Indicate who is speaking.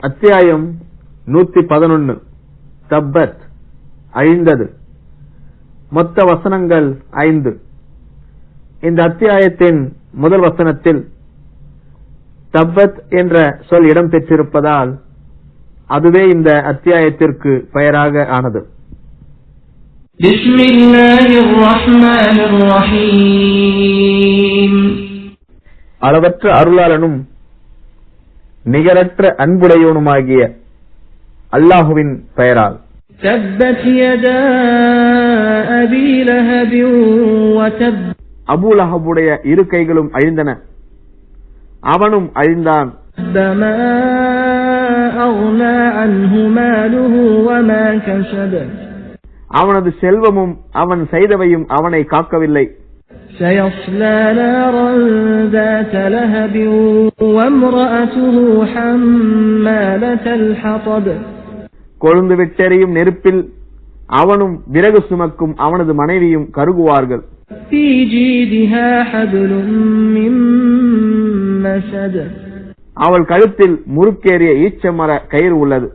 Speaker 1: அத்தியாயம் நூத்தி பதினொன்னு. தப்பத் அழிந்தது மொத்த வசனங்கள் ஐந்து. இந்த அத்தியாயத்தின் முதல் வசனத்தில் தப்பத் என்ற சொல் இடம்பெற்றிருப்பதால் அதுவே இந்த அத்தியாயத்திற்கு பெயராக ஆனது. அளவற்ற அருளாளனும் நிகரற்ற அன்புடையவனுமாகிய அல்லாஹுவின் பெயரால். அபுலஹபுடைய இரு கைகளும் அழிந்தன. அவனும் அழிந்தான். அவனது செல்வமும் அவன் செய்தவையும் அவனை காக்கவில்லை.
Speaker 2: سيصلى نارا ذات لهب وامرأته حمالة الحطب
Speaker 1: கொழுந்து விட்டெறியும் நெருப்பில் அவனும் விறகு சுமக்கும் அவனது மனைவியும் கருகுவார்கள்
Speaker 2: في جيدها حبل من مسد
Speaker 1: அவள் கழுத்தில் முறுக்கேறிய ஈச்சமர கயிறு உள்ளது